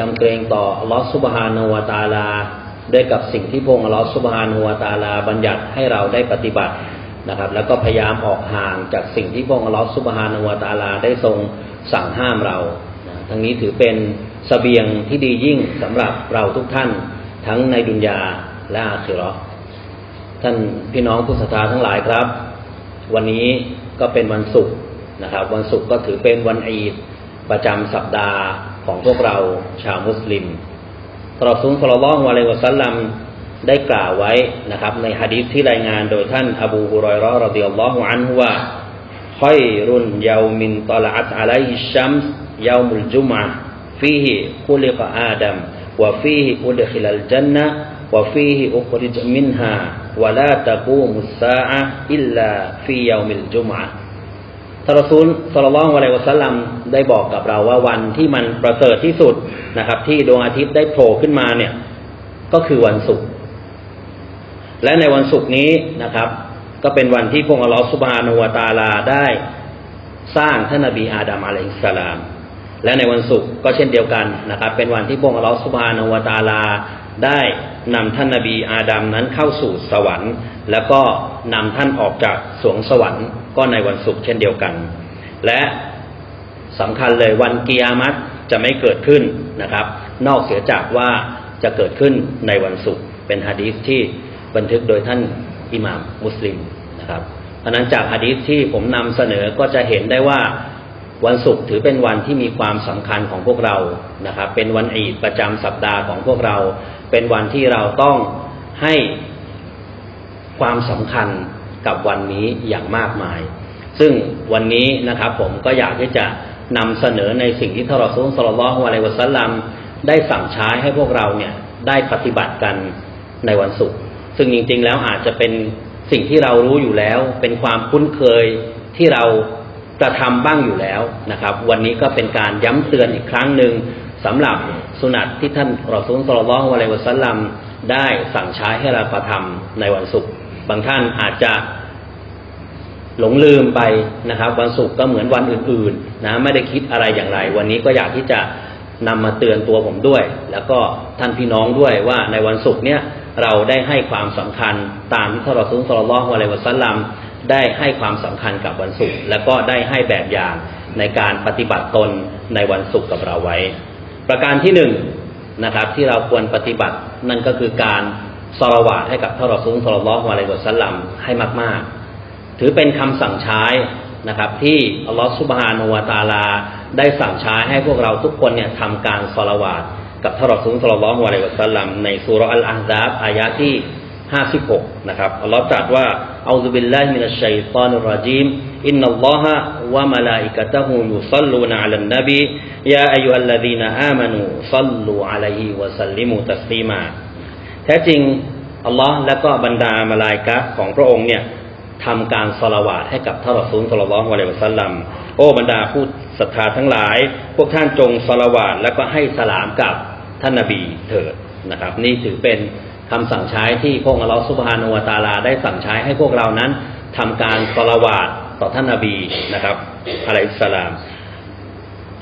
ยำเกรงต่ออัลลอฮฺสุบฮานาวตาลา ด้วยกับสิ่งที่พงค์อัลลอฮฺสุบฮานาวตาลา บัญญัติให้เราได้ปฏิบัตินะครับ แล้วก็พยายามออกห่างจากสิ่งที่พงค์อัลลอฮฺสุบฮานาวตาลาได้ทรงสั่งห้ามเรานะทั้งนี้ถือเป็นเสบียงที่ดียิ่งสำหรับเราทุกท่าน ทั้งในดุนยาและอาคิราะห์ท่านพี่น้องผู้ศรัทธาทั้งหลายครับ วันนี้ก็เป็นวันศุกร์นะครับ วันศุกร์ก็ถือเป็นวันอีดประจำสัปดาห์ ของพวกเราชาวมุสลิมตรอซุนสลลัลลอฮุอะลัยฮิวะสัลลัมได้กล่าวไว้นะครับ ในฮะดีษที่รายงานโดยท่านอบูฮุรอยราะห์รดิยัลลอฮุอันฮุว่าค่อยรุนยาวมินตลาตอะลัยฮิชัมส์ยาวมุลจุมะฟีฮิคุลิกอาดัมวะฟีฮิอุดคิลัลจันนะวะฟีฮิอุคริจมินฮาวะลาตะกูมุสซาอะอิลลาฟียาวมิลจุมะ ทารซูลสลลัลอฮุอะลัยฮิวะสัลลัมได้บอกกับเราว่าวันที่มันประเสริฐที่สุดนะครับ ที่ดวงอาทิตย์ได้โผล่ขึ้นมาเนี่ย ก็คือวันศุกร์และในวันศุกร์นี้นะครับ ก็เป็นวันที่พระองค์อัลลอฮฺสุบฮานะฮูวะตาลาได้สร้างท่านนบีอาดัมอะลัยฮิสสลาม และในวันศุกร์ก็เช่นเดียวกันนะครับ เป็นวันที่พระองค์อัลลอฮฺสุบฮานะฮูวะตาลา ได้นำท่านนบีอาดัมนั้นเข้าสู่สวรรค์ แล้วก็นำท่านออกจากสวงสวรรค์ ก็ในวันศุกร์เช่นเดียวกัน และสำคัญเลยวันกิยามัตจะไม่เกิดขึ้นนะครับ นอกเสียจากว่าจะเกิดขึ้นในวันศุกร์เป็นฮะดีษที่บันทึกโดยท่านอิหม่ามมุสลิมนะครับเพราะฉะนั้นจากฮะดีษที่ผมนำเสนอก็จะเห็นได้ว่าวันศุกร์ถือเป็นวันที่มีความสำคัญของพวกเรานะครับ เป็นวันอีดประจำสัปดาห์ของพวกเรา เป็นวันที่เราต้องให้ความสำคัญกับวันนี้อย่างมากมาย ซึ่งวันนี้นะครับผมก็อยากที่จะนำเสนอในสิ่งที่ทรอซูลสลลัลลอฮุอะลัยวะสัลลัมได้สั่งใช้ให้พวกเราเนี่ยได้ปฏิบัติกันในวันศุกร์ซึ่งจริงๆแล้วอาจจะเป็นสิ่งที่เรารู้อยู่แล้ว เป็นความคุ้นเคยที่เรากระทำบ้างอยู่แล้วนะครับ วันนี้ก็เป็นการย้ำเตือนอีกครั้งหนึ่ง สำหรับสุนัตที่ท่านรอซูลสลลัลลอฮุอะลัยฮิวะสัลลัมได้สั่งใช้ให้เรากระทำในวันศุกร์บางท่านอาจจะหลงลืมไปนะครับ วันศุกร์ก็เหมือนวันอื่นๆนะไม่ได้คิดอะไรอย่างไร วันนี้ก็อยากที่จะนำมาเตือนตัวผมด้วย แล้วก็ท่านพี่น้องด้วยว่าในวันศุกร์เนี่ยเราได้ให้ความสำคัญตามที่ท่านรอซูลสลลัลลอฮุอะลัยฮิวะสัลลัมได้ให้ความสำคัญกับวันศุกร์แล้วก็ได้ให้แบบอย่างในการปฏิบัติตนในวันศุกร์กับเราไว้ ประการที่หนึ่งนะครับที่เราควรปฏิบัตินั่นก็คือการสละวาดให้กับท่านรอซูลสลลัลลอฮุอะลัยฮิวสัลลัมให้มาก ๆ ถือเป็นคำสั่งใช้นะครับ ที่อัลลอฮฺสุบฮานุวาตาลา ได้สั่งใช้ให้พวกเราทุกคนเนี่ยทำการสละวาดกับท่านรอซูลสลลัลลอฮุอะลัยฮิวสัลลัมในสุรอัลอาฮซาบอายะที่ 56 นะครับอัลลอฮฺตรัสว่า อัลลอฮฺบิลลาฮิมินัชชัยฏอนุรรจีมอินนัลลอฮะวะมะลาอิกะตะฮูยุศ็อลลูนะอะลันนบียาอัยยูฮัลลซีนาอามานูศ็อลลูอะลัยฮิวะซัลลิมูตัสลีมาแท้จริงอัลลอฮ์และก็บรรดามาลายกะของพระองค์เนี่ยทำการสละวาดให้กับท่านรอซูลสลลัลลอฮุอะลัยฮิวะสัลลัมโอ้บรรดาผู้ศรัทธาทั้งหลาย พวกท่านจงสละวาดแล้วก็ให้สลามกับท่านนบีเถิดนะครับ นี่ถือเป็น คำสั่งใช้ที่พระองค์อัลลอฮฺสุบฮานุวะตาลาได้สั่งใช้ให้พวกเรานั้นทำการสละวาดต่อท่านนบีนะครับอะลัยฮิสลาม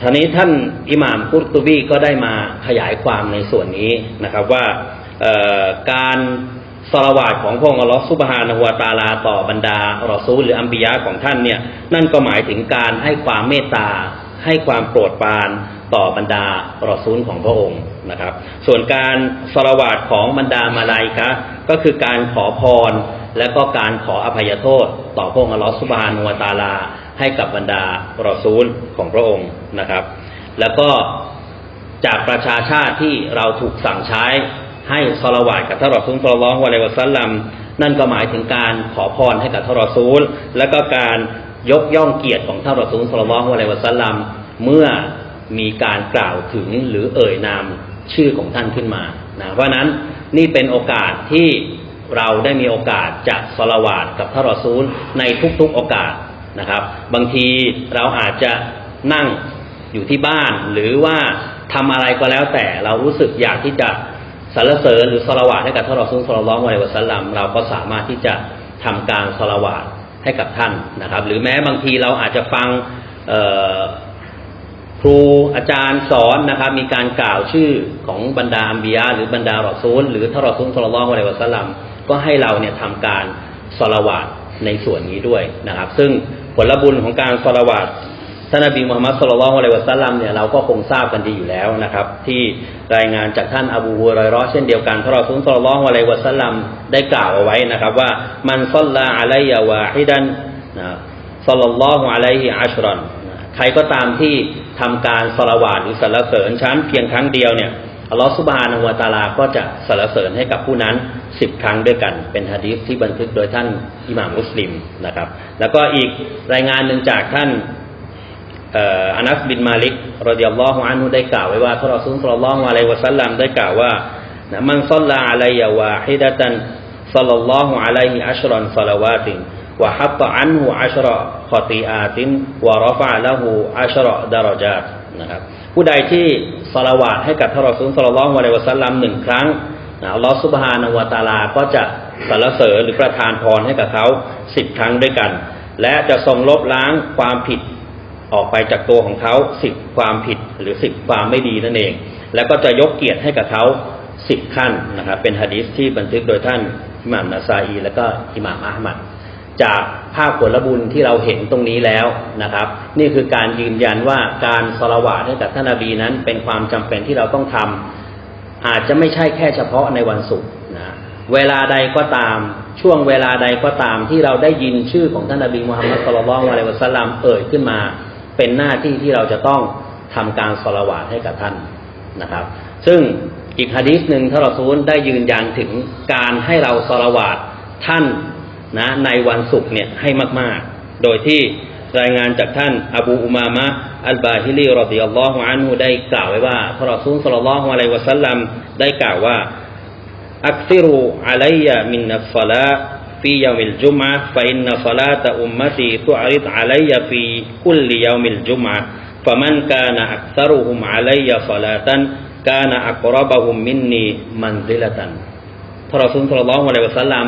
ทีนี้ท่านอิหม่ามกุรตุบีก็ได้มาขยายความในส่วนนี้นะครับว่าการสละวาดของพระองค์อัลลอฮฺซุบฮานะฮูวาตาลาต่อบรรดารอซูลหรืออัมบิยะของท่านเนี่ยนั่นก็หมายถึงการให้ความเมตตาให้ความโปรดปรานต่อบรรดารอซูลของพระองค์ นะครับ ส่วนการสละวาดของบรรดามาลายกะก็คือการขอพร และก็การขออภัยโทษ ต่อพระองค์อัลลอฮฺซุบฮานะฮูวาตาลา ให้กับบรรดารอซูลของพระองค์นะครับ แล้วก็จากประชาชาติที่เราถูกสั่งใช้ให้สละวาดกับท่านรอซูลสลอฮุอะลัยฮิวะสัลลัมนั่นก็หมายถึงการขอพรให้กับท่านรอซูล และก็การยกย่องเกียรติของท่านรอซูลสลลัลลอฮุอะลัยวะสัลลัมเมื่อมีการกล่าวถึงหรือเอ่ยนาม ชื่อของท่านขึ้นมานะเพราะนั้นนี่เป็นโอกาสที่เราได้มีโอกาสจะสละวาดกับท่านรอซูลในทุกๆโอกาสนะครับ บางทีเราอาจจะนั่งอยู่ที่บ้านหรือว่าทำอะไรก็แล้วแต่เรารู้สึกอยากที่จะสรรเสริญหรือสละวาดให้กับท่านรอซูลสลลัลอฮุอะลัยวะสัลลัมเราก็สามารถที่จะทำการสละวาดให้กับท่านนะครับ หรือแม้บางทีเราอาจจะฟัง ครูอาจารย์สอนนะครับ มีการกล่าวชื่อของบรรดาอัมบียะหรือบรรดารอซูล หรือทารอซูลสลลัลลอฮุอะลัยฮิวะสัลลัมก็ให้เราเนี่ยทำการสละวาดในส่วนนี้ด้วยนะครับ ซึ่งผลบุญของการสละวาดท่านนบีมุฮัมมัดสุลลัลอฮุอะลัยวะสัลลัมเนี่ยเราก็คงทราบกันดีอยู่แล้วนะครับ ที่รายงานจากท่านอบูฮุรอยร์เช่นเดียวกันทรอซูลสุลลัลอฮุอะลัยวะสัลลัมได้กล่าวเอาไว้นะครับ ว่ามันซัลลาอะลัยยะวาฮิดันนะซัลลัลลอฮุอะลัยฮิอัชรันใครก็ตามที่ ทำการสละวาดหรือสรรเสริญชั้นเพียงครั้งเดียวเนี่ยอัลลอฮฺสุบฮานะฮูวตะอาลาก็จะสรรเสริญให้กับผู้นั้นสิบครั้งด้วยกัน เป็นฮะดีษที่บันทึกโดยท่านอิหม่ามมุสลิมนะครับ แล้วก็อีกรายงานหนึ่งจากท่านอานัสบินมาลิกรดิยัลลอฮุอันฮุได้กล่าวไว้ว่าทรอซูลศ็อลลัลลอฮุอะลัยวะซัลลัมได้กล่าวว่ามันซัลลาอะลัยยะวาฮิดะตันศ็อลลัลลอฮุอะลัยฮิอัชรันศอลาวาติน วะฮัตตอันฮุอัชรอขอตีอาตินวะรอฟะละหูอัชรอดารจาตนะครับผู้ใดที่สละวาดให้กับท่ารอซูลศ็อลลัลลอฮุอะลัยฮิวะซัลลัมหนึ่งครั้งอัลลอฮฺซุบฮานะฮูวะตาลาก็จะสรรเสริญหรือประทานพรให้กับเขาสิบครั้งด้วยกัน และจะทรงลบล้างความผิดออกไปจากตัวของเขาสิบความผิดหรือสิบความไม่ดีนั่นเอง แล้วก็จะยกเกียรติให้กับเขาสิบขั้นนะครับเป็นฮะดีษที่บันทึกโดยท่านอิหม่ามนาซาอี และก็อิหม่ามอาหมัด จากภาพผลบุญที่เราเห็นตรงนี้แล้วนะครับ นี่คือการยืนยันว่าการสละวาดให้กับท่านนบีนั้นเป็นความจำเป็นที่เราต้องทำอาจจะไม่ใช่แค่เฉพาะในวันศุกร์นะเวลาใดก็ตามช่วงเวลาใดก็ตามที่เราได้ยินชื่อของท่านนบีมุฮัมมัดสุลลัลอะลัยฮิวะสัลลัมเอ่ยขึ้นมา เป็นหน้าที่ที่เราจะต้องทำการสละวาดให้กับท่านนะครับ ซึ่งอีกฮะดีษหนึ่งท่านรอซูลได้ยืนยันถึงการให้เราสละวาดท่าน นะในวันศุกร์เนี่ยให้มาก ๆ โดยที่รายงานจากท่านอบูอุมามะอัลบาฮิลีรอติยัลลอฮุอันฮุได้กล่าวไว้ว่าพระรอซูสัลลัลลอฮุอะลัยวะสัลลัมได้กล่าวว่าอักซิรูอะลัยยะมินนัสซาลาฟียามิลจุมะฟอินนัสาลาตอุมมะตีตุอาริดอะลัยยะฟีคุลลิยามิลจุมะฟะมันกานะอักซารุฮุมอะลัยยะซาลาตันกานะอักรบะฮุมมินนีมันซิลตันพระรอซูสัลลัลลอฮุอะลัยวะสัลลัม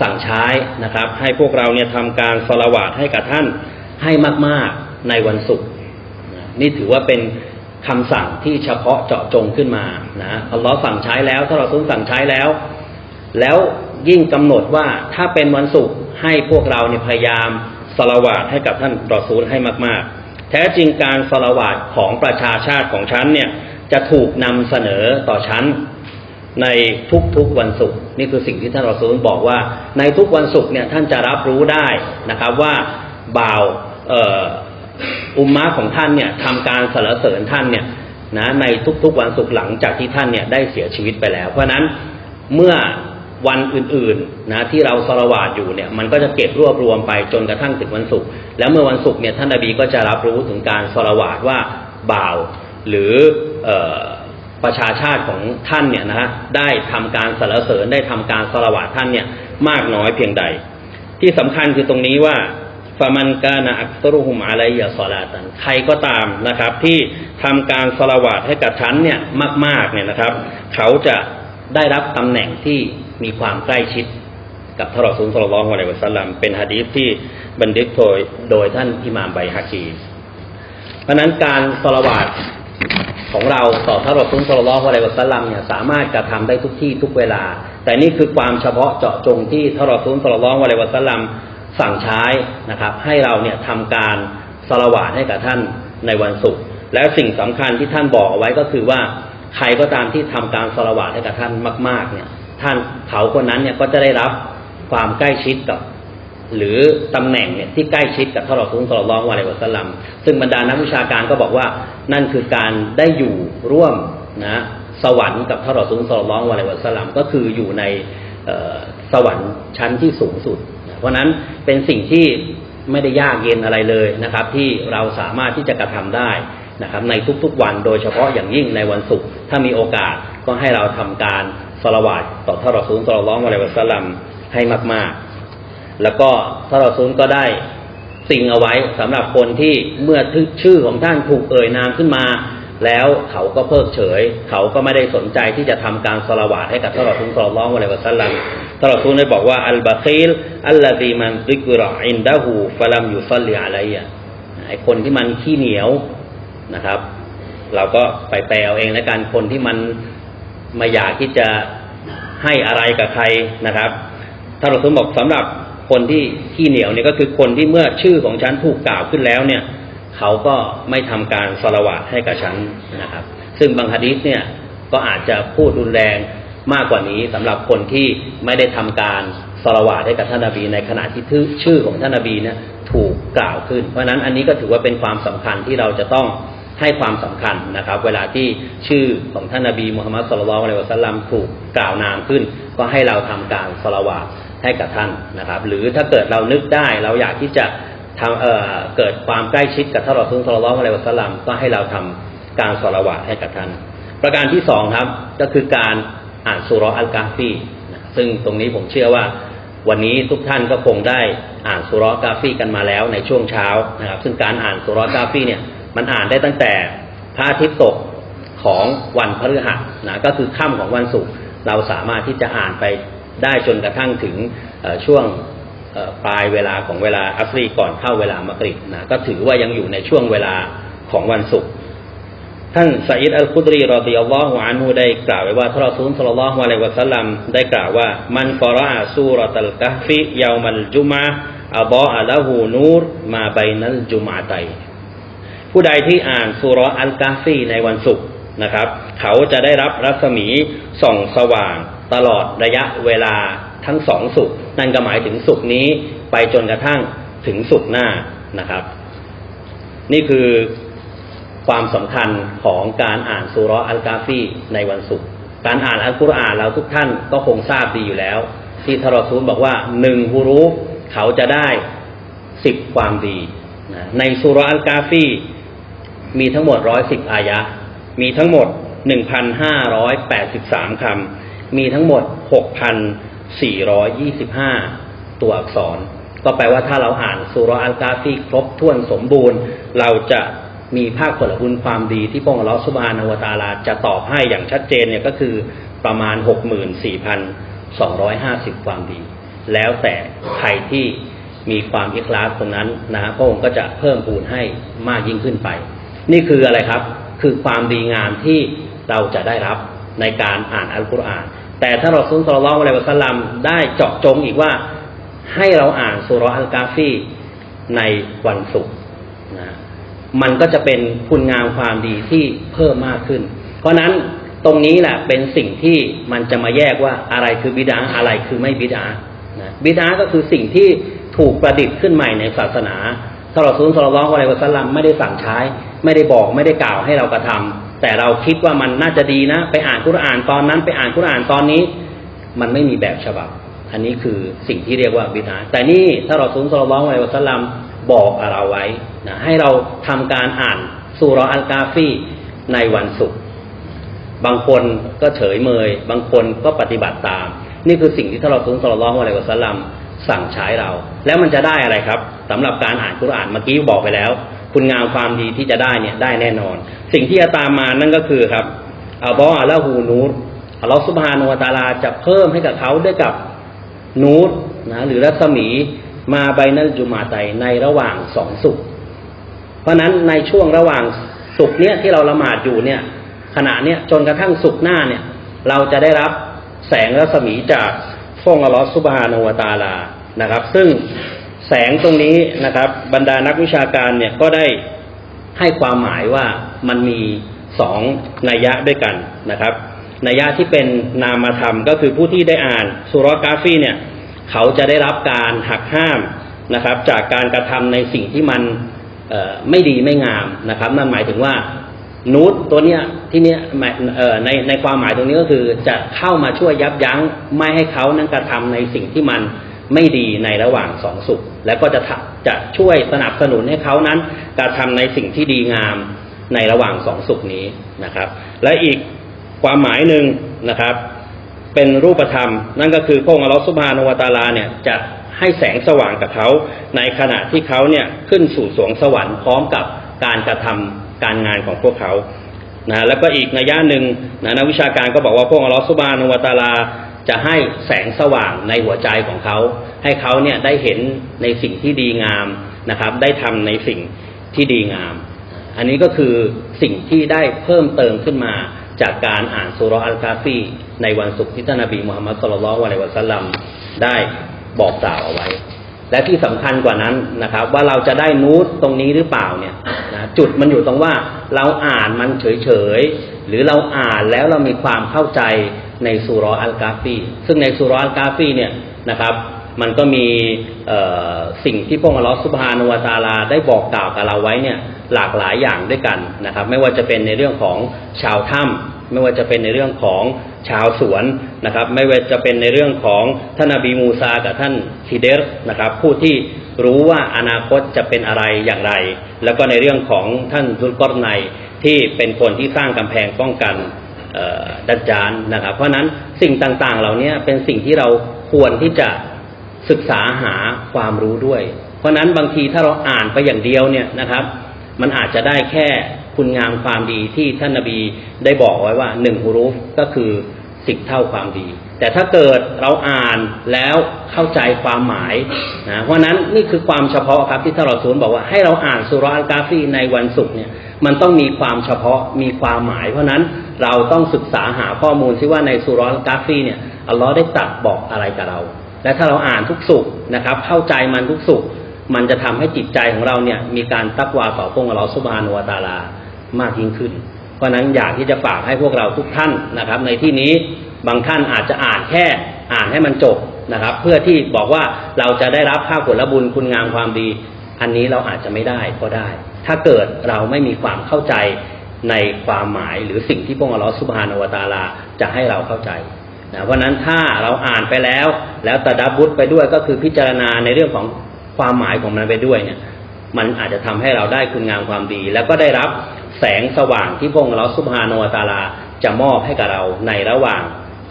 สั่งใช้นะครับ ให้พวกเราเนี่ยทำการสละวาดให้กับท่านให้มาก ๆในวันศุกร์นี่ถือว่าเป็นคำสั่งที่เฉพาะเจาะจงขึ้นมานะอัลลอฮ์สั่งใช้แล้ว ถ้าเราซุนสั่งใช้แล้ว แล้วยิ่งกำหนดว่าถ้าเป็นวันศุกร์ให้พวกเราเนี่ยพยายามสละวาดให้กับท่านรอซูลให้มาก ๆ แท้จริงการสละวาดของประชาชาติของฉันเนี่ยจะถูกนำเสนอต่อฉัน ในทุกๆวันศุกร์นี่คือสิ่งที่ท่านรอซูลบอกว่า ในทุกวันศุกร์เนี่ยท่านจะรับรู้ได้นะครับว่าบ่าวเอ่ออุมมะของท่านเนี่ยทำการสรรเสริญท่านเนี่ยนะในทุกๆวันศุกร์หลังจากที่ท่านเนี่ยได้เสียชีวิตไปแล้ว เพราะฉะนั้นเมื่อวันอื่นๆนะที่เราสละวาดอยู่เนี่ยมันก็จะเก็บรวบรวมไปจนกระทั่งถึงวันศุกร์แล้วเมื่อวันศุกร์เนี่ยท่านนบีก็จะรับรู้ถึงการสละวาดว่าบ่าวหรือเออ ประชาชาติของท่านเนี่ยนะฮะได้ทำการสรรเสริญได้ทำการสละวาดท่านเนี่ยมากน้อยเพียงใด ที่สำคัญคือตรงนี้ว่าฟามันกานะอักตรุหุมอะลัยยะสลาตันใครก็ตามนะครับ ที่ทำการสละวาดให้กับฉันเนี่ยมากๆเนี่ยนะครับ เขาจะได้รับตำแหน่งที่มีความใกล้ชิดกับท่รอซูลสุลลัลลอฮุอะลัยฮิวะสัลลัมเป็นฮะดีษที่บันทึกโดยโดยท่านอิหม่ามไบฮะกี เพราะฉะนั้นการสละวาด ของเราต่อท่านรอซูลสุลลัลลอฮุอะลัยฮิวะสัลลัมเนี่ยสามารถกระทำได้ทุกที่ทุกเวลา แต่นี่คือความเฉพาะเจาะจงที่ท่านรอซูลสุลลัลลอฮุอะลัยฮิวะสัลลัมสั่งใช้นะครับ ให้เราเนี่ยทำการสละวาดให้กับท่านในวันศุกร์และสิ่งสำคัญที่ท่านบอกเอาไว้ก็คือว่าใครก็ตามที่ทำการสละวาดให้กับท่านมาก ๆ เนี่ย ท่านเขาคนนั้นเนี่ยก็จะได้รับความใกล้ชิดกับ หรือตำแหน่งเนี่ยที่ใกล้ชิดกับท่านรอซูลสลลัลลอฮุอะลัยวะสลัมซึ่งบรรดานักวิชาการก็บอกว่านั่นคือการได้อยู่ร่วมนะสวรรค์กับท่านรอซูลสลลัลลอฮุอะลัยวะสลัมก็คืออยู่ในสวรรค์ชั้นที่สูงสุด เพราะนั้นเป็นสิ่งที่ไม่ได้ยากเย็นอะไรเลยนะครับ ที่เราสามารถที่จะกระทำได้นะครับในทุกๆวันโดยเฉพาะอย่างยิ่งในวันศุกร์ถ้ามีโอกาสก็ให้เราทำการสละวาดต่อท่านรอซูลสลลัลลอฮุอะลัยวะสลลัมให้มากๆ แล้วก็ท่านรอซูลก็ได้สิ่งเอาไว้สำหรับคนที่เมื่อชื่อของท่านถูกเอ่ยนามขึ้นมา แล้วเขาก็เพิกเฉย เขาก็ไม่ได้สนใจที่จะทำการสละวาดให้กับท่านรอซูลสลลัลลอฮุอะลัยฮิวะสัลลัมท่านรอซูลได้บอกว่าอัลบาคิลอัลลดีมันดิกรออินดะฮูฟะลัมยุซัลลิอะลัยยะไอคนที่มันขี้เหนียวนะครับ เราก็ไปแปลเอาเองแล้วกันคนที่มันไม่อยากที่จะให้อะไรกับใครนะครับท่านรอซูลบอกสำหรับ คนที่ขี้เหนียวเนี่ยก็คือคนที่เมื่อชื่อของฉันถูกกล่าวขึ้นแล้วเนี่ยเขาก็ไม่ทำการสละวะให้กับฉันนะครับ ซึ่งบางฮะดีษเนี่ยก็อาจจะพูดรุนแรงมากกว่านี้สำหรับคนที่ไม่ได้ทำการสละวะให้กับท่านนบี ในขณะที่ชื่อของท่านนบีเนี่ยถูกกล่าวขึ้น เพราะฉะนั้นอันนี้ก็ถือว่าเป็นความสำคัญที่เราจะต้องให้ความสำคัญนะครับ เวลาที่ชื่อของท่านนบีมุฮัมมัดสุลลัลอะลัยวะสัลลัมถูกกล่าวนามขึ้น ก็ให้เราทำการสละวะ ให้กับท่านนะครับ หรือถ้าเกิดเรานึกได้เราอยากที่จะทำเอ่อเกิดความใกล้ชิดกับท่านรอซูลสุลลัลอะลัยฮิวะสลัมก็ให้เราทำการสละวะให้กับท่าน ประการที่สองครับก็คือการอ่านสุรอัลกาฟีซึ่งตรงนี้ผมเชื่อว่าวันนี้ทุกท่านก็คงได้อ่านสุรกาฟีกันมาแล้วในช่วงเช้านะครับ ซึ่งการอ่านสุรกาฟีเนี่ยมันอ่านได้ตั้งแต่พระอาทิตย์ตกของวันพฤหัสนะก็คือค่ำของวันศุกร์เราสามารถที่จะอ่านไป ได้จนกระทั่งถึงช่วงปลายเวลาของเวลาอัสรีก่อนเข้าเวลามะกริบนะก็ถือว่ายังอยู่ในช่วงเวลาของวันศุกร์ท่านซาอิดอัลคุดรีรอดิยัลลอฮุอันฮุได้กล่าวไว้ว่าท่านรอซูลสัลลัลลอฮุอะลัยวะสัลลัมได้กล่าวว่า มันกอรอะซูราะตัลกะฟิยามัลจุมะอับออะละหูนูรมาบัยนัลจุมะตัยผู้ใดที่อ่านซูราอัลกะฟีในวันศุกร์นะครับ เขาจะได้รับรัศมีส่องสว่าง ตลอดระยะเวลาทั้งสองสุข นั่นก็หมายถึงสุขนี้ไปจนกระทั่งถึงสุขหน้านะครับ นี่คือความสำคัญของการอ่านสุรอัลกาฟีในวันศุกร์การอ่านอัลกุรอานเราทุกท่านก็คงทราบดีอยู่แล้ว ที่ทารอซูลบอกว่าหนึ่งฮุรูฟเขาจะได้สิบความดีนะในสุรอัลกาฟีมีทั้งหมดร้อยสิบอายะ มีทั้งหมดหนึ่งพันห้าร้อยแปดสิบสามคำ มีทั้งหมดหกพันสี่ร้อยยี่สิบห้าตัวอักษร ก็แปลว่าถ้าเราอ่านสุรอัลกาฟีครบถ้วนสมบูรณ์ เราจะมีภาคผลบุญความดีที่พระองค์ลเลอฮฺซุบานะฮูวตาลาจะตอบให้อย่างชัดเจนเนี่ยก็คือประมาณ 64,250 ความดี แล้วแต่ใครที่มีความอิคลาสตรงนั้นนะฮะพระองค์ก็จะเพิ่มพูนให้มากยิ่งขึ้นไป นี่คืออะไรครับ คือความดีงามที่เราจะได้รับในการอ่านอัลกุรอาน แต่ถ้าเราซุนตอลลอฮุอะลัยฮิวะสัลลัมได้เจาะจงอีกว่าให้เราอ่านสุราอัลกาฟีในวันศุกร์นะมันก็จะเป็นคุณงามความดีที่เพิ่มมากขึ้น เพราะนั้นตรงนี้แหละเป็นสิ่งที่มันจะมาแยกว่าอะไรคือบิดาอะไรคือไม่บิดานะบิดาก็คือสิ่งที่ถูกประดิษฐ์ขึ้นใหม่ในศาสนา ถ้าเราซุนสลลอฮุอะลัยฮิวะสัลลัมไม่ได้สั่งใช้ ไม่ได้บอกไม่ได้กล่าวให้เรากระทำแต่เราคิดว่ามันน่าจะดีนะ ไปอ่านคุรานตอนนั้นไปอ่านคุรานตอนนี้ มันไม่มีแบบฉบับ อันนี้คือสิ่งที่เรียกว่าบิดาแต่นี่ถ้าเราซุนสลลอฮุอะลัยฮิวะสัลลัมบอกเราไว้นะให้เราทำการอ่านสุราะห์อัลกาฟีในวันศุกร์บางคนก็เฉยเมย บางคนก็ปฏิบัติตาม นี่คือสิ่งที่ท่านเราซุนสลลัลอฮุอะลัยวะสัลลัม สั่งใช้เรา แล้วมันจะได้อะไรครับสำหรับการอ่านคุรานเมื่อกี้บอกไปแล้ว คุณงามความดีที่จะได้เนี่ยได้แน่นอน สิ่งที่จะตามมานั่นก็คือครับอัลลอฮฺอัลลอฮูนูรอัลลอฮฺซุบฮานุวะตาลาจะเพิ่มให้กับเขาด้วยกับนูรนะหรือรัศมีมาใบนัลจุมาไตในระหว่างสองสุข เพราะฉะนั้นในช่วงระหว่างสุขเนี้ยที่เราละหมาดอยู่เนี่ย ขณะเนี้ยจนกระทั่งสุขหน้าเนี่ย เราจะได้รับแสงรัศมีจาก ฟองอัลลอฮฺซุบฮานุวตาลานะครับ ซึ่งแสงตรงนี้นะครับ บรรดานักวิชาการเนี่ยก็ได้ให้ความหมายว่ามันมีสองนัยยะด้วยกันนะครับนัยยะที่เป็นนามธรรมก็คือผู้ที่ได้อ่านสุรกาฟีเนี่ย เขาจะได้รับการหักห้ามนะครับ จากการกระทำในสิ่งที่มันไม่ดีไม่งามนะครับ นั่นหมายถึงว่า นูตตัวเนี้ยที่เนี้ยในในความหมายตรงนี้ก็คือจะเข้ามาช่วยยับยั้งไม่ให้เขานั้นกระทำในสิ่งที่มันไม่ดีในระหว่างสองสุข แล้วก็จะจะช่วยสนับสนุนให้เขานั้นกระทำในสิ่งที่ดีงามในระหว่างสองสุขนี้นะครับ และอีกความหมายหนึ่งนะครับ เป็นรูปธรรม นั่นก็คือพระองค์อัลลอฮฺซุบฮานวตาลาเนี่ยจะให้แสงสว่างกับเขา ในขณะที่เขาเนี่ยขึ้นสู่สวงสวรรค์พร้อมกับการกระทำ การงานของพวกเขานะแล้วก็อีกนัยยะหนึ่งนะนักวิชาการก็บอกว่าพระองค์อัลลอฮฺซุบานุวตะอาลาจะให้แสงสว่างในหัวใจของเขา ให้เขาเนี่ยได้เห็นในสิ่งที่ดีงามนะครับ ได้ทำในสิ่งที่ดีงาม อันนี้ก็คือสิ่งที่ได้เพิ่มเติมขึ้นมาจากการอ่านสุรอัลกาฟีในวันศุกร์ที่ท่านนบีมุฮัมมัดสุลลัลลอฮุอะลัยวะสัลลัมได้บอกกล่าวเอาไว้ และที่สำคัญกว่านั้นนะครับ ว่าเราจะได้นูตตรงนี้หรือเปล่าเนี่ยนะจุดมันอยู่ตรงว่าเราอ่านมันเฉยๆหรือเราอ่านแล้วเรามีความเข้าใจในสุราะห์อัลกาฟีซึ่งในสุราะห์อัลกาฟีเนี่ยนะครับ มันก็มีสิ่งที่พระองค์ลอสุบฮานุวาตาลาได้บอกกล่าวกับเราไว้เนี่ยหลากหลายอย่างด้วยกันนะครับ ไม่ว่าจะเป็นในเรื่องของชาวถ้ำ ไม่ว่าจะเป็นในเรื่องของชาวสวนนะครับ ไม่ว่าจะเป็นในเรื่องของท่านนบีมูซากับท่านฮิเดรนะครับ ผู้ที่รู้ว่าอนาคตจะเป็นอะไรอย่างไร แล้วก็ในเรื่องของท่านซุลกอรไนที่เป็นคนที่สร้างกำแพงป้องกันดัจจานนะครับ เพราะนั้นสิ่งต่างๆ เหล่านี้เป็นสิ่งที่เราควรที่จะศึกษาหาความรู้ด้วย เพราะนั้นบางทีถ้าเราอ่านไปอย่างเดียวเนี่ยนะครับ มันอาจจะได้แค่คุณงามความดีที่ท่านนบีได้บอกไว้ว่าหนึ่งฮุรุฟก็คือสิบเท่าความดี แต่ถ้าเกิดเราอ่านแล้วเข้าใจความหมายนะเพราะนั้นนี่คือความเฉพาะครับที่ท่านรอซูลบอกว่าให้เราอ่านสุราอัลกาฟีในวันศุกร์เนี่ยมันต้องมีความเฉพาะมีความหมาย เพราะนั้นเราต้องศึกษาหาข้อมูลที่ว่าในสุรอนกาฟีเนี่ยอัลลอฮ์ได้ตรัดบอกอะไรกับเรา และถ้าเราอ่านทุกสุขนะครับเข้าใจมันทุกสุข มันจะทำให้จิตใจของเราเนี่ย มีการตักวาต่อพงค์อัลลอฮ์สุบานวตาลามากยิ่งขึ้น เพราะฉะนั้นอยากที่จะฝากให้พวกเราทุกท่านนะครับ ในที่นี้บางท่านอาจจะอ่านแค่อ่านให้มันจบนะครับ เพื่อที่บอกว่าเราจะได้รับค่าผลบุญคุณงามความดี อันนี้เราอาจจะไม่ได้ก็ได้ ถ้าเกิดเราไม่มีความเข้าใจในความหมายหรือสิ่งที่พระองค์อัลอสุบฮานาวตาลาจะให้เราเข้าใจนะเพราะฉะนั้นถ้าเราอ่านไปแล้ว แล้วตะดับบุตไปด้วยก็คือพิจารณาในเรื่องของ ความหมายของมันไปด้วยเนี่ย มันอาจจะทำให้เราได้คุณงามความดี แล้วก็ได้รับแสงสว่างที่พระองค์อัลลอฮฺสุบฮานตาลาจะมอบให้กับเราในระหว่าง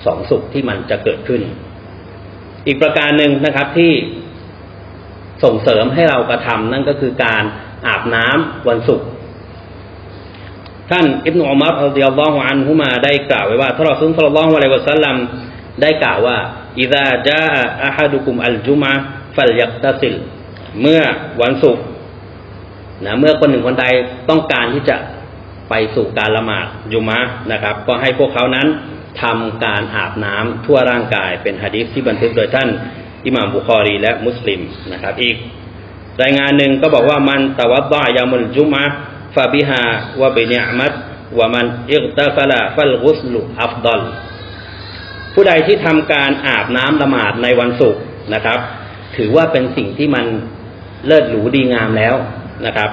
สองสุขที่มันจะเกิดขึ้น อีกประการหนึ่งนะครับที่ส่งเสริมให้เรากระทำนั่นก็คือการอาบน้ำวันศุกร์ท่านอิบนุอุมัรอัลดิยัลลอฮุอันฮุมาได้กล่าวไว้ว่าท่านรอซูลศ็อลลัลลอฮุอะลัยวะซัลลัมได้กล่าวว่าอิซาจาอะฮัดุคุมอัลจุมะ ฟัลยักตะซิลเมื่อวันศุกร์นะเมื่อคนหนึ่งคนใดต้องการที่จะไปสู่การละหมาดยุมะนะครับ ก็ให้พวกเขานั้นทำการอาบน้ำทั่วร่างกายเป็นหะดีษที่บันทึกโดยท่านอิหม่ามบุคอรีและมุสลิมนะครับ อีกรายงานหนึ่งก็บอกว่ามันตะวัดดายามุลจุมะฟาบิฮาวะบิเนมัตวะมันอิกตาฟลาฟัลกุสลุอัฟดอลผู้ใดที่ทำการอาบน้ำละหมาดในวันศุกร์นะครับ ถือว่าเป็นสิ่งที่มันเลิศหรูดีงามแล้วนะครับ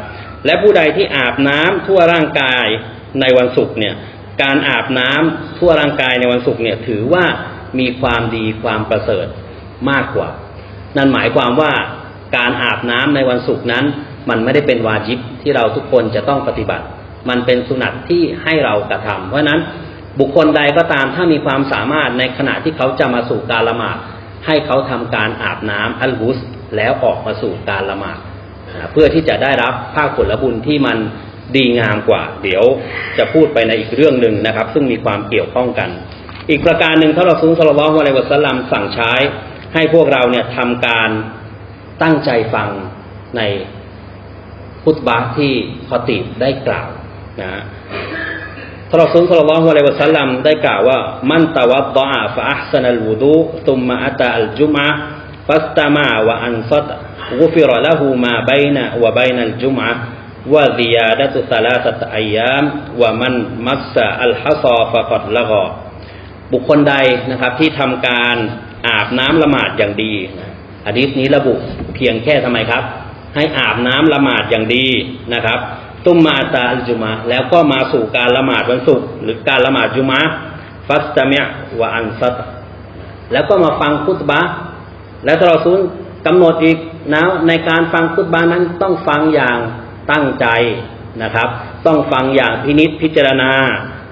และผู้ใดที่อาบน้ำทั่วร่างกายในวันศุกร์เนี่ย การอาบน้ำทั่วร่างกายในวันศุกร์เนี่ยถือว่ามีความดีความประเสริฐมากกว่า นั่นหมายความว่าการอาบน้ำในวันศุกร์นั้น มันไม่ได้เป็นวาจิบที่เราทุกคนจะต้องปฏิบัติ มันเป็นสุนัตที่ให้เรากระทำเพราะฉะนั้นบุคคลใดก็ตามถ้ามีความสามารถในขณะที่เขาจะมาสู่การละหมาด ให้เขาทำการอาบน้ำอัลบุสแล้วออกมาสู่การละหมาดเพื่อที่จะได้รับภาคผลบุญที่มันดีงามกว่า เดี๋ยวจะพูดไปในอีกเรื่องหนึ่งนะครับ ซึ่งมีความเกี่ยวข้องกัน อีกประการหนึ่งท่านรอซูลสลลัลฮุอะลัยวะสัลลัมสั่งใช้ ให้พวกเราเนี่ยทำการตั้งใจฟังในพุทธบาที่คอติได้กล่าวนะ ท่านรอซูลสัลลัลลอฮุอะลัยวะสัลลัมได้กล่าวว่า มันตะวัดดะฟะอัพสันัลวุดูตุมมาอัตอัลจุมะฟัสตามาวะอันฟัตกุฟิรละหูมาไบนะวะไบนัลจุมะวะซียาดะตุสลาตตอายามวะมันมัสซะอัลฮัซอฟะกัดละกอบุคคลใดนะครับที่ทำการอาบน้ำละหมาดอย่างดีอะดีษนี้ระบุเพียงแค่ทำไมครับ ให้อาบน้ำละหมาดอย่างดีนะครับ ตุมมาตาจุมะแล้วก็มาสู่การละหมาดวันศุกร์หรือการละหมาดจุมะฟัสตามิะวะอันซัตแล้วก็มาฟังคุตบะห์แล้วเราซูลกำหนดอีกนะในการฟังคุตบานั้นต้องฟังอย่างตั้งใจนะครับ ต้องฟังอย่างพินิษพิจารณา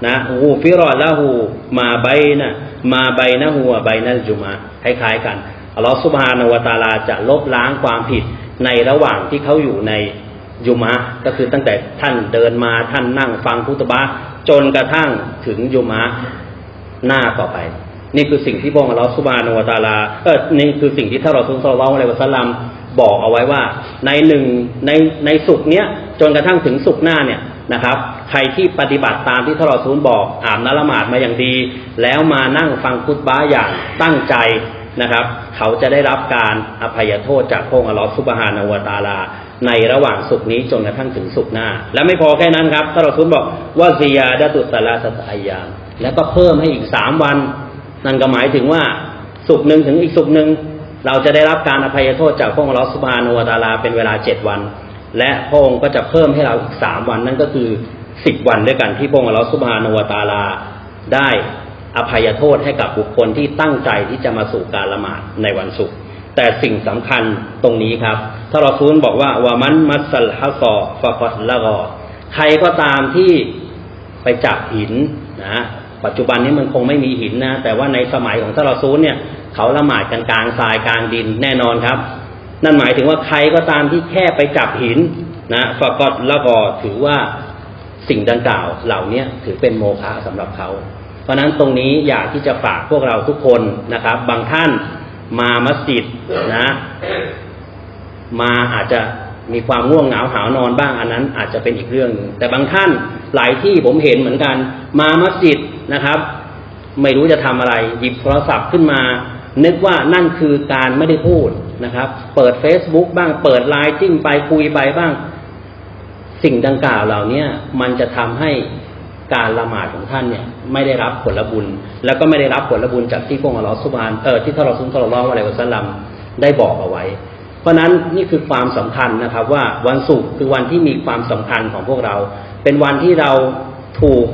นะหูฟิรอดละหูมาใบนะมาใบนะหัวใบนัลจุมาคล้ายๆกันอัลลอฮฺสุบฮานาวะตาลาจะลบล้างความผิดในระหว่างที่เขาอยู่ใน ยุมะก็คือตั้งแต่ท่านเดินมาท่านนั่งฟังคุตบะจนกระทั่งถึงยุมะหน้าต่อไป นี่คือสิ่งที่พระองค์อัลลอฮฺสุบานาวตาลาเออนี่คือสิ่งที่ท่านรอซูลศ็อลลัลลอฮุอะลัยฮิวะซัลลัมบอกเอาไว้ว่า ในหนึ่งในในสุกเนี้ยจนกระทั่งถึงสุกหน้าเนี่ยนะครับ ใครที่ปฏิบัติตามที่ท่านรอซูลบอกอาบน้ำละหมาดมาอย่างดี แล้วมานั่งฟังคุตบะห์อย่างตั้งใจนะครับ เขาจะได้รับการอภัยโทษจากพระองค์อัลลอฮฺซุบฮานะวตาลา ในระหว่างสุกนี้จนกระทั่งถึงสุกหน้า และไม่พอแค่นั้นครับท่านรอซูลบอกว่าซียาดตุสลาสตอายามแล้วก็เพิ่มให้อีกสามวัน นั่นก็หมายถึงว่าสุกหนึ่งถึงอีกสุกหนึ่งเราจะได้รับการอภัยโทษจากพระองค์อัลอฮฺซุบานะฮูวตาลาเป็นเวลาเจ็ดวัน และพระองค์ก็จะเพิ่มให้เราอีกสามวันนั่นก็คือสิบวันด้วยกันที่พระองค์อัลอฮฺซุบานะฮูวตาลาได้อภัยโทษให้กับบุคคลที่ตั้งใจที่จะมาสู่การละหมาดในวันศุกร์ แต่สิ่งสำคัญตรงนี้ครับ ถ้าเราซูลบอกว่าวามันมัสลฮะกอฟะกอดละกอใครก็ตามที่ไปจับหินนะปัจจุบันนี้มันคงไม่มีหินนะ แต่ว่าในสมัยของท่านรอซูลเนี่ยเขาละหมาดกันกลางทรายกลางดินแน่นอนครับ นั่นหมายถึงว่าใครก็ตามที่แค่ไปจับหินนะฟะกอดละกอถือว่าสิ่งดังกล่าวเหล่านี้ถือเป็นโมฆะสำหรับเขา เพราะฉะนั้นตรงนี้อยากที่จะฝากพวกเราทุกคนนะครับ บางท่าน มามัสยิดนะ มาอาจจะมีความง่วงเหงาหานอนบ้างอันนั้นอาจจะเป็นอีกเรื่องนึงแต่บางท่านหลายที่ผมเห็นเหมือนกัน มามัสยิดนะครับ ไม่รู้จะทำอะไร หยิบโทรศัพท์ขึ้นมา นึกว่านั่นคือการไม่ได้พูดนะครับ เปิด Facebook บ้างเปิดไลน์จิ้มไปคุยไปบ้าง สิ่งดังกล่าวเหล่านี้มันจะทำให้ การละหมาดของท่านเนี่ยไม่ได้รับผลบุญ แล้วก็ไม่ได้รับผลบุญจากที่พระองค์อัลลอฮฺสุบานเออที่ท่านรอซุลตลอดอะไรวะสัลลัมได้บอกเอาไว้ เพราะฉะนั้นนี่คือความสำคัญนะครับว่าวันศุกร์คือวันที่มีความสำคัญของพวกเรา เป็นวันที่เราถูก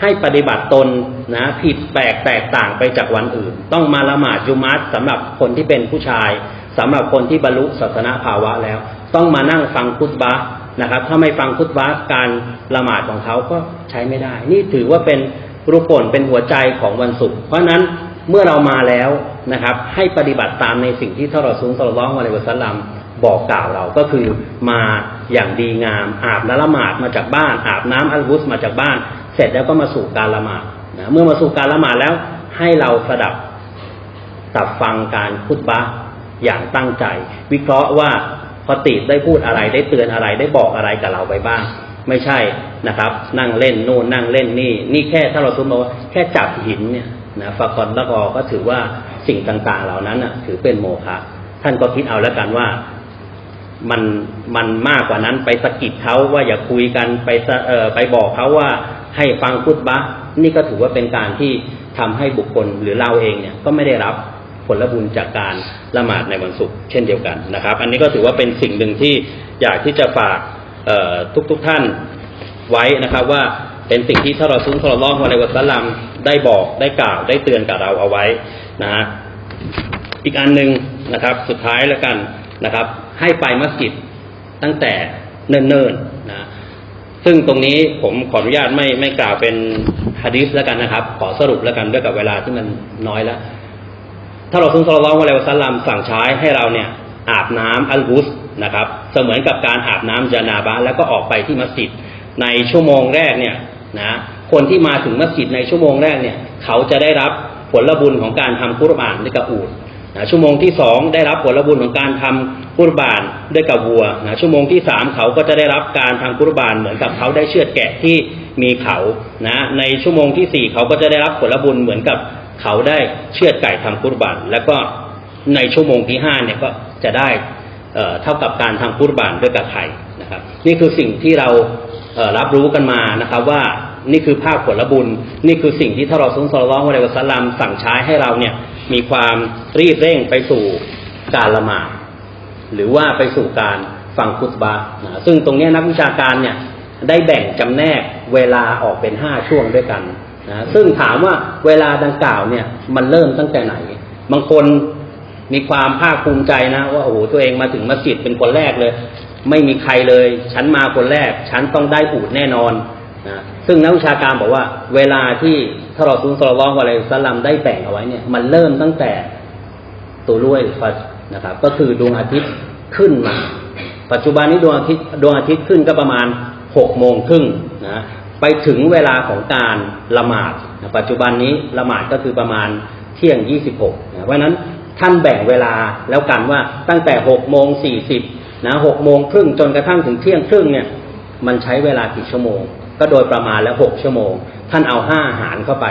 ให้ปฏิบัติตนนะผิดแปลกแตกต่างไปจากวันอื่น ต้องมาละหมาดจุมัตสำหรับคนที่เป็นผู้ชายสำหรับคนที่บรรลุศาสนาภาวะแล้ว ต้องมานั่งฟังคุตบะ นะครับ ถ้าไม่ฟังคุตบะห์การละหมาดของเขาก็ใช้ไม่ได้ นี่ถือว่าเป็นรูปผลเป็นหัวใจของวันศุกร์เพราะฉะนั้นเมื่อเรามาแล้วนะครับ ให้ปฏิบัติตามในสิ่งที่ท่านรอซูลสลลัลลอฮุอะลัยฮิวะสัลลัมบอกกล่าวเราก็คือมาอย่างดีงาม อาบน้ำละหมาดมาจากบ้าน อาบน้ำอัลกุสมาจากบ้าน เสร็จแล้วก็มาสู่การละหมาดนะเมื่อมาสู่การละหมาดแล้วให้เราสดับตับฟังการคุตบะอย่างตั้งใจ วิเคราะห์ว่า พอติได้พูดอะไรได้เตือนอะไรได้บอกอะไรกับเราไปบ้าง ไม่ใช่นะครับ นั่งเล่นนู่นนั่งเล่นนี่ นี่แค่ถ้าเราสมมติว่าแค่จับหินเนี่ยนะฟากอนละกอก็ถือว่าสิ่งต่างๆเหล่านั้นน่ะ ถือเป็นโมฆะท่านก็คิดเอาแล้วกันว่ามันมันมากกว่านั้นไปสะกิดเขาว่าอย่าคุยกันไปเอ่อไปบอกเขาว่าให้ฟังคุตบะห์นี่ก็ถือว่าเป็นการที่ทำให้บุคคลหรือเราเองเนี่ยก็ไม่ได้รับ ผลบุญจากการละหมาดในวันศุกร์เช่นเดียวกันนะครับ อันนี้ก็ถือว่าเป็นสิ่งหนึ่งที่อยากที่จะฝากทุกทุกๆท่านไว้นะครับว่าเป็นสิ่งที่ท่านรอซูลทรลองวะในวัสลัมได้บอกได้กล่าวได้เตือนกับเราเอาไว้นะฮะอีกอันหนึ่งนะครับสุดท้ายแล้วกันนะครับ ให้ไปมัสยิดตั้งแต่เนิ่นๆนะซึ่งตรงนี้ผมขออนุญาตไม่ไม่กล่าวเป็นฮะดีษแล้วกันนะครับ ขอสรุปแล้วกันด้วยกับเวลาที่มันน้อยแล้ว ถ้าเราซุนทรลลอฮุอะลัยวะซัลลัมสั่งใช้ให้เราเนี่ยอาบน้ำอัลกุสนะครับ เสมือนกับการอาบน้ำจานาบะแล้วก็ออกไปที่มัสยิดในชั่วโมงแรกเนี่ยนะคนที่มาถึงมัสยิดในชั่วโมงแรกเนี่ย เขาจะได้รับผลบุญของการทำกุรบานด้วยกับอูดนะชั่วโมงที่สองได้รับผลบุญของการทำกุรบานด้วยกับวัวนะชั่วโมงที่สามเขาก็จะได้รับการทำกุรบานเหมือนกับเขาได้เชือดแกะที่มีเขานะในชั่วโมงที่สี่เขาก็จะได้รับผลบุญเหมือนกับ เขาได้เชือดไก่ทำกุรบาน แล้วก็ในชั่วโมงที่ห้าเนี่ยก็จะได้เท่ากับการทำกุรบานด้วยกับไข่นะครับ นี่คือสิ่งที่เรารับรู้กันมานะครับว่านี่คือภาคผลบุญ นี่คือสิ่งที่ท่านรอซุลสลลัลลอฮุอะลัยฮิวะซัลลัมสั่งใช้ให้เราเนี่ยมีความรีบเร่งไปสู่การละหมาดหรือว่าไปสู่การฟังคุตบะนะซึ่งตรงนี้นักวิชาการเนี่ยได้แบ่งจำแนกเวลาออกเป็นห้าช่วงด้วยกัน นะซึ่งถามว่าเวลาดังกล่าวเนี่ย มันเริ่มตั้งแต่ไหน บางคนมีความภาคภูมิใจนะ ว่าโอ้โหตัวเองมาถึงมัสยิดเป็นคนแรกเลย ไม่มีใครเลย ฉันมาคนแรก ฉันต้องได้อูดแน่นอนนะซึ่งนักวิชาการบอกว่า เวลาที่ทารอซุลสลลัลลอฮุอะลัยฮิวะซัลลัมได้แบ่งเอาไว้เนี่ย มันเริ่มตั้งแต่ตัวรุ่ยฟัจร์นะครับ ก็คือดวงอาทิตย์ขึ้นมา ปัจจุบันนี้ดวงอาทิตย์ดวงอาทิตย์ขึ้นก็ประมาณหกโมงครึ่งนะ ไปถึงเวลาของการละหมาดนะปัจจุบันนี้ละหมาดก็คือประมาณเที่ยงยี่สิบหกนะเพราะนั้นท่านแบ่งเวลาแล้วกันว่าตั้งแต่หกโมงสี่สิบนะหกโมงครึ่งจนกระทั่งถึงเที่ยงครึ่งเนี่ยมันใช้เวลากี่ชั่วโมง ก็โดยประมาณแล้วหกชั่วโมง ท่านเอาห้าหารเข้าไป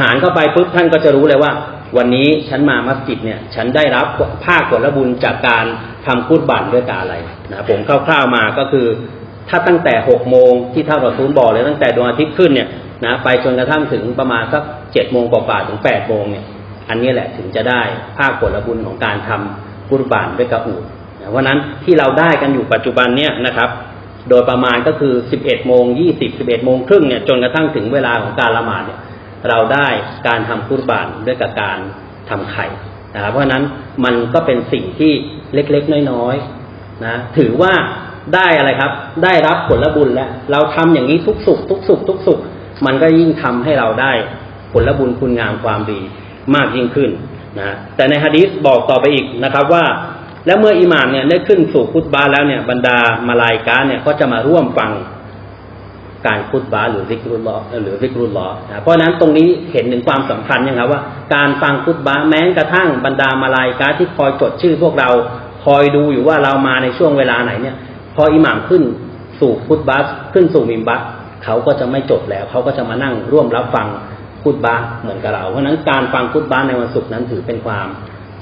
หารเข้าไปปุ๊บท่านก็จะรู้เลยว่า วันนี้ฉันมามัสยิดเนี่ยฉันได้รับภาคผลบุญจากการทำคุตบันด้วยกาอะไรนะผมคร่าวๆมาก็คือ ถ้าตั้งแต่หกโมงที่ท่านรอซูลบอกเลยตั้งแต่ดวงอาทิตย์ขึ้นเนี่ยนะไปจนกระทั่งถึงประมาณสักเจ็ดโมงกว่าถึงแปดโมงเนี่ยอันนี้แหละถึงจะได้ภาคผลบุญของการทำกุรบานด้วยกระอูดเพราะนั้นที่เราได้กันอยู่ปัจจุบันเนี่ยนะครับ โดยประมาณก็คือ 11โมง20 11โมงครึ่งเนี่ยจนกระทั่งถึงเวลาของการละหมาดเนี่ยเราได้การทำกุรบานด้วยกับการทำไข่นะครับเพราะฉะนั้นมันก็เป็นสิ่งที่เล็กๆน้อยๆนะถือว่า ได้อะไรครับ ได้รับผลบุญแล้ว เราทำอย่างนี้ทุกสุขทุกสุขทุกสุข มันก็ยิ่งทำให้เราได้ผลบุญคุณงามความดีมากยิ่งขึ้นนะแต่ในฮะดีษบอกต่อไปอีกนะครับว่า แล้วเมื่ออิหม่ามเนี่ยได้ขึ้นสู่คุตบาแล้วเนี่ยบรรดามาลายกาเนี่ยก็จะมาร่วมฟังการคุตบาหรือซิกรุลลอหรือซิกรุลลอนะเพราะนั้นตรงนี้เห็นถึงความสำคัญยังครับว่าการฟังคุตบาแม้กระทั่งบรรดามาลายกาที่คอยจดชื่อพวกเราคอยดูอยู่ว่าเรามาในช่วงเวลาไหนเนี่ย พออิหม่ามขึ้นสู่คุตบาขึ้นสู่มิมบัตเขาก็จะไม่จดแล้วเขาก็จะมานั่งร่วมรับฟังคุตบาเหมือนกับเรา เพราะฉะนั้นการฟังคุตบาในวันศุกร์นั้นถือเป็นความ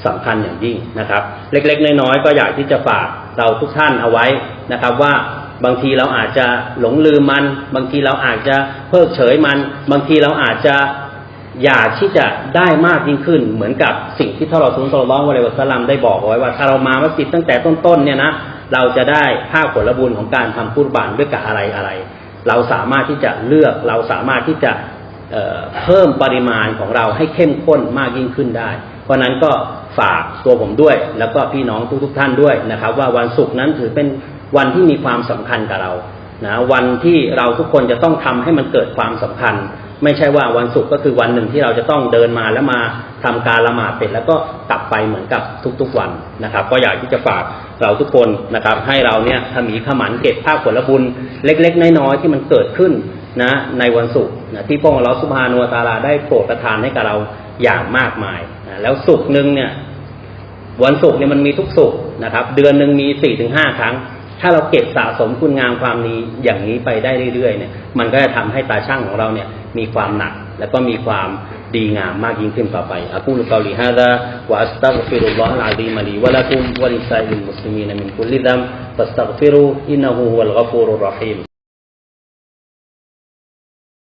สำคัญอย่างยิ่งนะครับ เล็กๆ น้อยๆก็อยากที่จะฝากเราทุกท่านเอาไว้นะครับ ว่าบางทีเราอาจจะหลงลืมมัน บางทีเราอาจจะเพิกเฉยมัน บางทีเราอาจจะอยากที่จะได้มากยิ่งขึ้น เหมือนกับสิ่งที่ท่านรอซูลสลลัลลอฮุอะลัยฮิวะสลัมได้บอกเอาไว้ว่าถ้าเรามามัสยิดตั้งแต่ต้นๆเนี่ยนะ เราจะได้ภาคผลบุญของการทำกุรบานด้วยกับอะไรอะไร เราสามารถที่จะเลือกเราสามารถที่จะเเพิ่มปริมาณของเราให้เข้มข้นมากยิ่งขึ้นได้ เพราะนั้นก็ฝากตัวผมด้วย แล้วก็พี่น้องทุกๆท่านด้วยนะครับ ว่าวันศุกร์นั้นถือเป็นวันที่มีความสำคัญกับเรานะวันที่เราทุกคนจะต้องทำให้มันเกิดความสำคัญ ไม่ใช่ว่าวันศุกร์ก็คือวันหนึ่งที่เราจะต้องเดินมาแล้วมาทำการละหมาดเป็นแล้วก็กลับไปเหมือนกับทุกๆวันนะครับ ก็อยากที่จะฝากเราทุกคนนะครับ ให้เราเนี่ยขมีขมันเก็บภาคผลบุญเล็ก ๆ น้อยๆที่มันเกิดขึ้นนะในวันศุกร์นะที่พระองค์เราสุภานวตาลาได้โปรดประทานให้กับเราอย่างมากมายนะแล้วศุกร์หนึ่งเนี่ยวันศุกร์เนี่ยมันมีทุกศุกร์นะครับ เดือนหนึ่งมีสี่ถึงห้าครั้ง ถ้าเราเก็บสะสมคุณงามความดีอย่างนี้ไปได้เรื่อยๆเนี่ยมันก็จะทำให้ตาช่างของเราเนี่ยมีความหนักแล้วก็มีความดีงามมากยิ่งขึ้นต่อไปอะกูลกาลิฮะดะวะอัสตัฆฟิรุลลอฮ์อะลีมะลีวะละกุมวะลิซาอิลมุสลิมีนมินกุลลิดัมฟัสตัฆฟิรุอินนะฮูวัลกัฟูรุรรฮีม